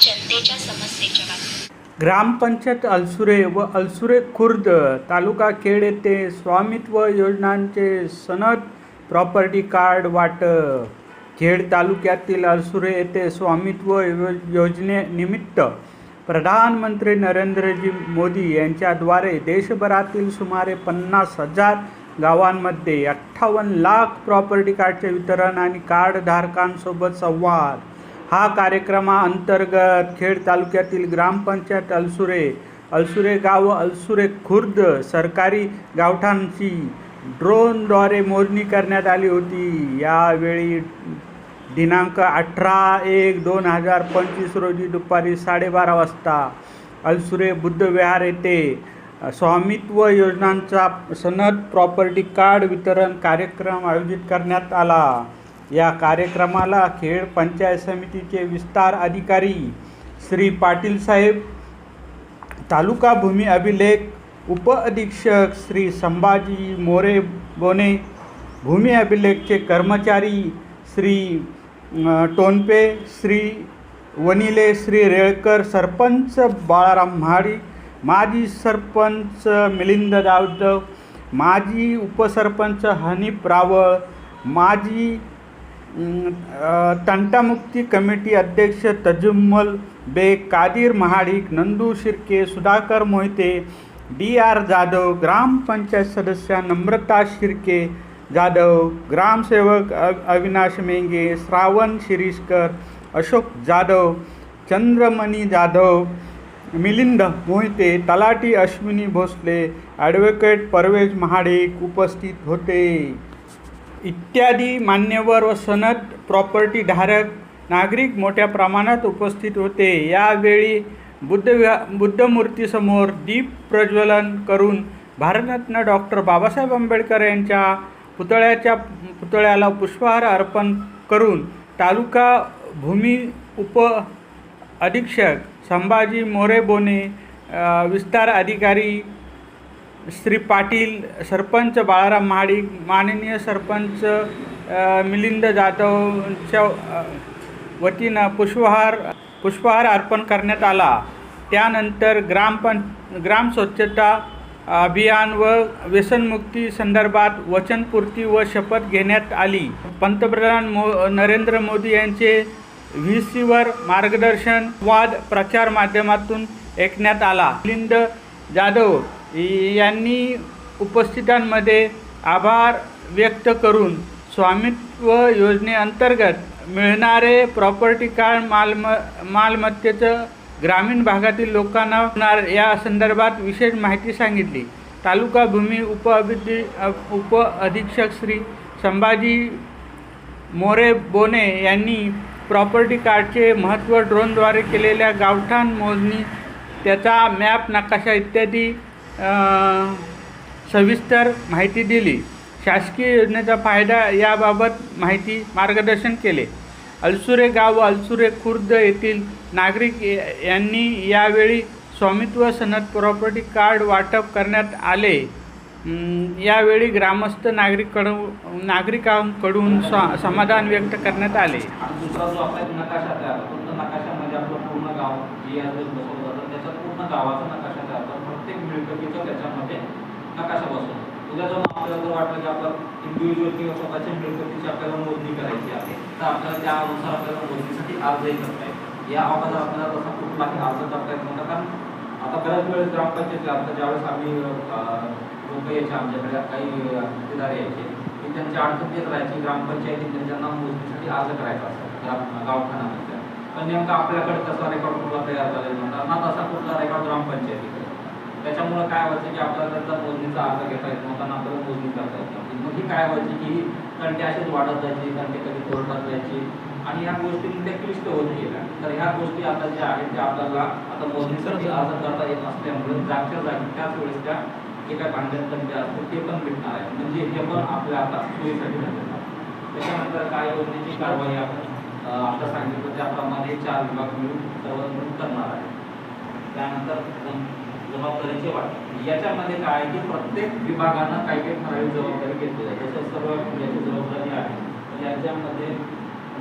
जनतेच्या समस्येच्या बाबतीत. ग्रामपंचायत अलसुरे व अलसुरे खुर्द तालुका खेड येथे स्वामित्व योजनांचे सनद प्रॉपर्टी कार्ड वाटप खेड तालुक्यातील अलसुरे येथे स्वामित्व योजनेनिमित्त प्रधानमंत्री नरेंद्रजी मोदी यांच्याद्वारे देशभरातील सुमारे पन्नास हजार गावांमध्ये अठ्ठावन्न लाख प्रॉपर्टी कार्डचे वितरण आणि कार्डधारकांसोबत संवाद. हा कार्यक्रमाअंतर्गत खेड तालुक्यातील ग्रामपंचायत अलसुरे अलसुरे गाव अलसुरे खुर्द सरकारी गावठांची ड्रोनद्वारे मोजणी करण्यात आली होती. यावेळी दिनांक अठरा एक दोन हजार पंचवीस रोजी दुपारी साडेबारा वाजता अलसुरे बुद्धविहार येथे स्वामित्व योजनांचा सनद प्रॉपर्टी कार्ड वितरण कार्यक्रम आयोजित करण्यात आला. या कार्यक्रमाला खेड पंचायत समितीचे विस्तार अधिकारी श्री पाटील साहेब तालुका भूमी अभिलेख उप अधीक्षक श्री संभाजी मोरे बोने भूमी अभिलेखचे कर्मचारी श्री टोनपे श्री वनिले श्री रेळकर सरपंच बाळाराम म्हाडी माजी सरपंच मिलिंद जाधव माजी उपसरपंच हनीफ रावळ माजी तंटामुक्ती कमिटी अध्यक्ष तजुम्मल बे कादीर महाडिक नंदू शिर्के सुधाकर मोहिते डी आर जाधव ग्रामपंचायत सदस्या नम्रता शिर्के जाधव ग्रामसेवक अविनाश मेंगे श्रावण शिरीषकर अशोक जाधव चंद्रमणी जाधव मिलिंद मोहिते तलाटी अश्विनी भोसले ॲडव्होकेट परवेज महाडिक उपस्थित होते. इत्यादी मान्यवर व सनद प्रॉपर्टी धारक नागरिक मोठ्या प्रमाणात उपस्थित होते. यावेळी बुद्ध बुद्धमूर्तीसमोर दीप प्रज्वलन करून भारतरत्न डॉक्टर बाबासाहेब आंबेडकर यांच्या पुतळ्याच्या पुतळ्याला पुष्पहार अर्पण करून तालुका भूमी उप अधीक्षक संभाजी मोरे बोने विस्तार अधिकारी श्री पाटील सरपंच बाळाराम महाडिक माननीय सरपंच मिलिंद जाधवच्या वतीनं पुष्पहार पुष्पहार अर्पण करण्यात आला. त्यानंतर ग्रामपं ग्राम स्वच्छता अभियान व व्यसनमुक्ती संदर्भात वचनपूर्ती व शपथ घेण्यात आली. पंतप्रधान मो नरेंद्र मोदी यांचे व्ही सीवर मार्गदर्शन वाद प्रचार माध्यमातून ऐकण्यात आला. मिलिंद जाधव यांनी उपस्थितांमध्ये आभार व्यक्त करून स्वामित्व योजनेअंतर्गत मिळणारे प्रॉपर्टी कार्ड मालम मालमत्तेचं ग्रामीण भागातील लोकांना होणार या संदर्भात विशेष माहिती सांगितली. तालुका भूमी उप उप अधीक्षक श्री संभाजी मोरे बोने यांनी प्रॉपर्टी कार्डचे महत्त्व ड्रोनद्वारे केलेल्या गावठाण मोजणी त्याचा मॅप नकाशा इत्यादी सविस्तर माहिती दिली. शासकीय योजनेचा फायदा याबाबत माहिती मार्गदर्शन केले. अलसुरे गाव अलसुरे खुर्द येथील नागरिक यांनी यावेळी स्वामित्व सनद प्रॉपर्टी कार्ड वाटप करण्यात आले. यावेळी ग्रामस्थ नागरिककडून नागरिकांकडून स- समाधान व्यक्त करण्यात आले. गाव जी आर बसवलं जातं त्याचा पूर्ण गावाचा नकाशा तयार होतो प्रत्येक मिळकतीचा त्याच्यामध्ये नकाशा बसवतो. उद्या जाऊन आपल्याला जर वाटलं की आपण इंडिव्हिज्युअल किंवा स्वतःच्या मिळकतीची आपल्याला मोजणी करायची आहे तर आपल्याला त्यानुसार आपल्याला मोजणीसाठी अर्जही करता येईल या अगोदर आपल्याला तसा कुठलाही अर्ज करता येत नव्हता कारण आता बऱ्याच वेळेस ग्रामपंचायतीला आता ज्यावेळेस आम्ही लोक यायचे आमच्याकडे काही ठेकेदार यायचे की त्यांची अडचण येत राहायची ग्रामपंचायतीने त्यांना मोजणीसाठी अर्ज करायचा असतो ग्राम गावठाणामध्ये. पण नेमका आपल्याकडे तसा रेकॉर्ड कुठला तयार झालेला नव्हता ना तसा कुठला रेकॉर्ड ग्रामपंचायतीकडे त्याच्यामुळे काय व्हायचं की आपल्याला त्यांचा मोजणीचा अर्ज घेता येत नव्हता ना आपल्याला मोजणी करता येत नव्हती. मग ही काय व्हायची की तंटे असेच वाढत जायची तंटे कधी कोर्टात जायची आणि ह्या गोष्टी त्या क्लिष्ट होत गेल्या. तर ह्या गोष्टी आता ज्या आहेत त्या आपल्याला आता मोजणीसाठी अर्ज करता येत नसल्यामुळे जागच्या जागी त्याच वेळेस त्या जे काय भांडण तंटे असतील ते पण भेटणार आहे म्हणजे हे पण आपल्या आता सोयीसाठी झालेलं त्याच्यानंतर काय योजनेची कारवाई आपण आता सांगितलं त्याप्रमाणे चार विभाग मिळून सर्व करणार आहे त्यानंतर जन- जबाबदारीची वाट याच्यामध्ये काय आहे की प्रत्येक विभागानं काही काही ठराविक जबाबदारी घेतली आहे. जसं सर्व याची जबाबदारी आहे. याच्यामध्ये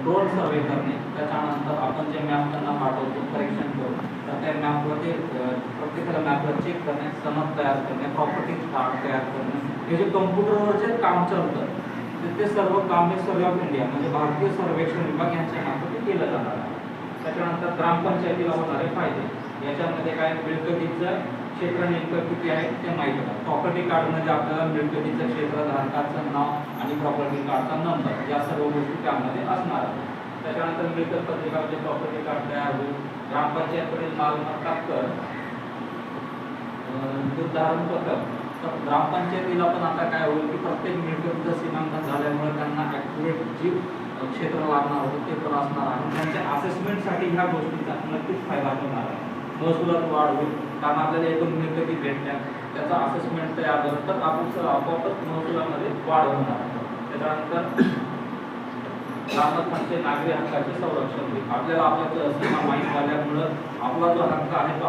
ड्रोन सर्वे करणे त्याच्यानंतर आपण जे मॅप त्यांना पाठवतो परीक्षण करून तर त्या मॅपवरती ते प्रत्येकाला मॅपवर चेक करणे सनद तयार करणे प्रॉपर्टी कार्ड तयार करणे. हे जे कम्प्युटरवर जे काम चालतं तिथे ते सर्व काम सर्वे ऑफ इंडिया म्हणजे भारतीय सर्वेक्षण विभाग यांच्या मार्फत केलं जाणार आहे. त्याच्यानंतर ग्रामपंचायतीला होणारे फायदे. याच्यामध्ये काय? मिळकतीचं क्षेत्र नेमकं किती आहे ते माहीत होतं. प्रॉपर्टी कार्डमध्ये आपल्याला मिळकतीचं क्षेत्र धारकाचं नाव आणि प्रॉपर्टी कार्डचा नंबर या सर्व गोष्टी त्यामध्ये असणार आहेत. त्याच्यानंतर मिळकत पत्रिकामध्ये म्हणजे प्रॉपर्टी कार्ड तयार होईल. ग्रामपंचायतकडील मालमत्ता कर अं, पथक पत्रक तर ग्रामपंचायतीला पण आता काय होईल की प्रत्येक मिळकतीचं सीमांकन झाल्यामुळे त्यांना ॲक्युरेट जी क्षेत्र लागणार होतं ते पण असणार आहे. त्यांच्या असेसमेंटसाठी ह्या गोष्टीचा नक्कीच फायदा होणार आहे. महसुलात वाढ होईल कारण आपल्याला एकूण मिळकती भेटल्या त्याचा असेसमेंट तयार झालं तर आपण आपोआपच महसुलामध्ये वाढ होणार त्याच्यानंतर ग्रामस्थांचे नागरी हक्काचे संरक्षण होईल. आपल्याला आपल्या सीमा माहीत झाल्यामुळं आपला जो हक्क आहे तो